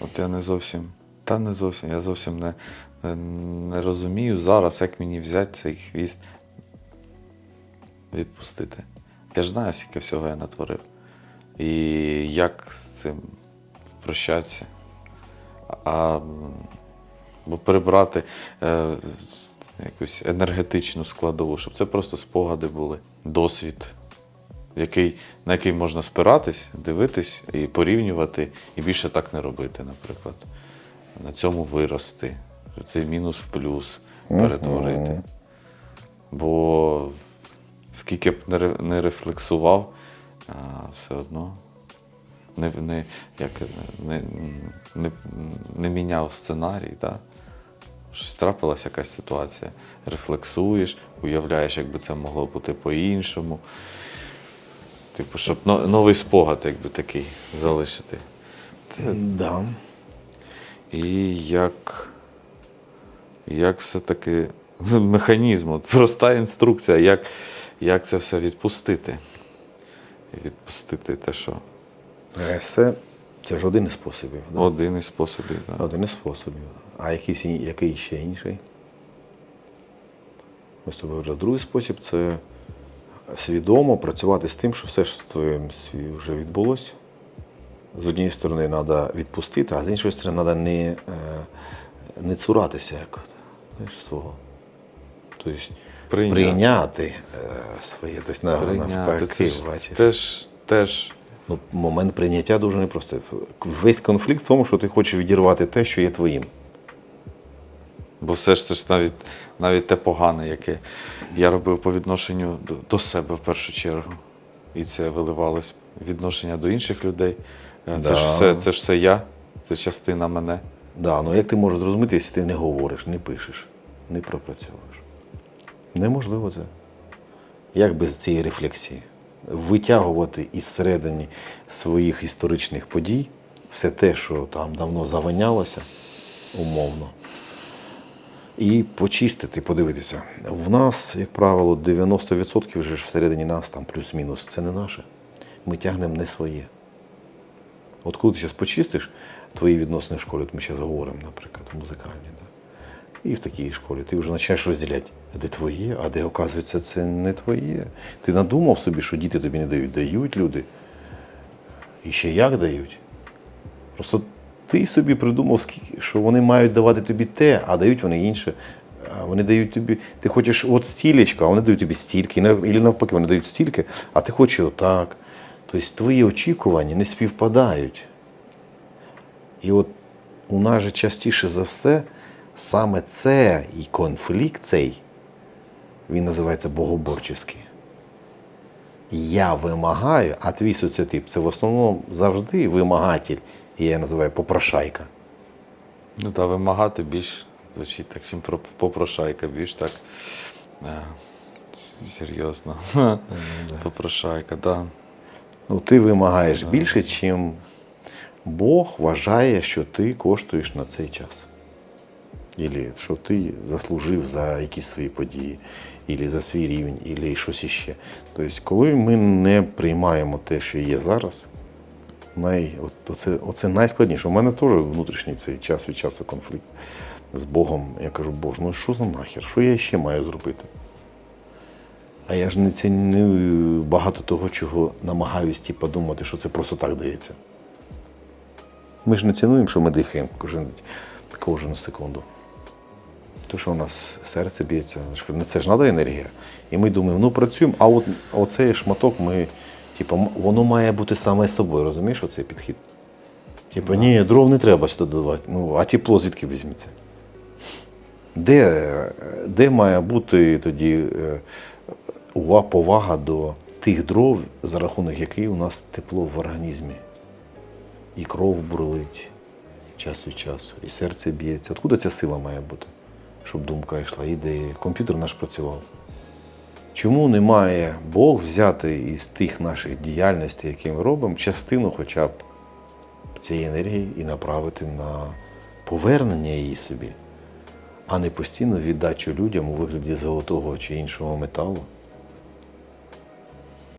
От я не зовсім. Та не зовсім. Я зовсім не, не, розумію зараз, як мені взяти цей хвіст відпустити. Я ж знаю, скільки всього я натворив. І як з цим прощатися. А бо прибрати е, якусь енергетичну складову, щоб це просто спогади були, досвід, який, на який можна спиратись, дивитись і порівнювати, і більше так не робити, наприклад. На цьому вирости, цей мінус в плюс перетворити. Бо скільки б не, рефлексував, все одно не, не, як, не, не, не міняв сценарій. Да? Щось трапилася якась ситуація. Рефлексуєш, уявляєш, як би це могло бути по-іншому. Типу, щоб новий спогад якби такий залишити. Це, Да. і як, як все-таки механізм, от проста інструкція, як, як це все відпустити. Відпустити те, що Це, це ж один із способів. Да? один із способів. Да. Один із способів. А якийсь, який ще інший? Ми з тобою вже другий спосіб це свідомо працювати з тим, що все ж в твоєму світі вже відбулося. З однієї сторони треба відпустити, а з іншої сторони треба не, е, не цуратися як, знаєш, свого. Тобто Прийняти. прийняти е, своє, тобто навпаки, Це ж теж, теж Ну, момент прийняття дуже непростий. Весь конфлікт в тому, що ти хочеш відірвати те, що є твоїм. Бо все ж це ж навіть, навіть те погане, яке я робив по відношенню до, до себе в першу чергу. І це виливалось відношення до інших людей. Е, Це, Да. ж все, це ж все я, це частина мене. Да, ну як ти можеш зрозуміти, якщо ти не говориш, не пишеш, не пропрацьовуєш? Неможливо це. Як без цієї рефлексії? Витягувати із середини своїх історичних подій все те, що там давно завинялося, умовно. І почистити, подивитися. В нас, як правило, 90% вже ж всередині нас, там плюс-мінус, це не наше. Ми тягнемо не своє. От коли ти зараз почистиш твої відносини в школі, от ми зараз говоримо, наприклад, в музикальній, да? і в такій школі, ти вже починаєш розділяти, де твоє, а де, оказується, це не твоє. Ти надумав собі, що діти тобі не дають. Дають люди. І ще як дають. Просто ти собі придумав, що вони мають давати тобі те, а дають вони інше. Вони дають тобі, ти хочеш от стілечка, а вони дають тобі стільки, або навпаки, вони дають стільки, а ти хочеш отак. Тобто твої очікування не співпадають. І от у нас же частіше за все саме це і конфлікт цей, він називається богоборческий. Я вимагаю, а твій соціотип це в основному завжди вимагатель, і я називаю попрошайка. Ну та вимагати більш звучить так, чим попрошайка, більш так е, серйозно. Попрошайка, так. Да. Ну, ти вимагаєш більше, чим Бог вважає, що ти коштуєш на цей час. Ілі що ти заслужив за якісь свої події, ілі за свій рівень, ілі щось іще. Тобто, коли ми не приймаємо те, що є зараз, най, оце, оце найскладніше. У мене теж внутрішній цей час від часу конфлікт з Богом. Я кажу, Боже, ну що за нахер? Що я ще маю зробити? А я ж не ціню багато того, чого намагаюсь типу, думати, що це просто так дається. Ми ж не цінуємо, що ми дихаємо кожен, кожну секунду. То, що у нас серце б'ється, на це ж треба енергія. І ми думаємо, ну працюємо, а от оцей шматок ми, типу, воно має бути саме собою, розумієш, оцей підхід? Типу, ні, дров не треба сюди додавати. Ну, а тепло звідки візьметься? Де, де має бути тоді е, ува- повага до тих дров, за рахунок яких у нас тепло в організмі? І кров бурлить час від часу, і серце б'ється. Откуда ця сила має бути? Щоб думка йшла, ідеї. комп'ютер наш працював. Чому не має Бог взяти із тих наших діяльностей, які ми робимо, частину хоча б цієї енергії і направити на повернення її собі, а не постійно віддачу людям у вигляді золотого чи іншого металу?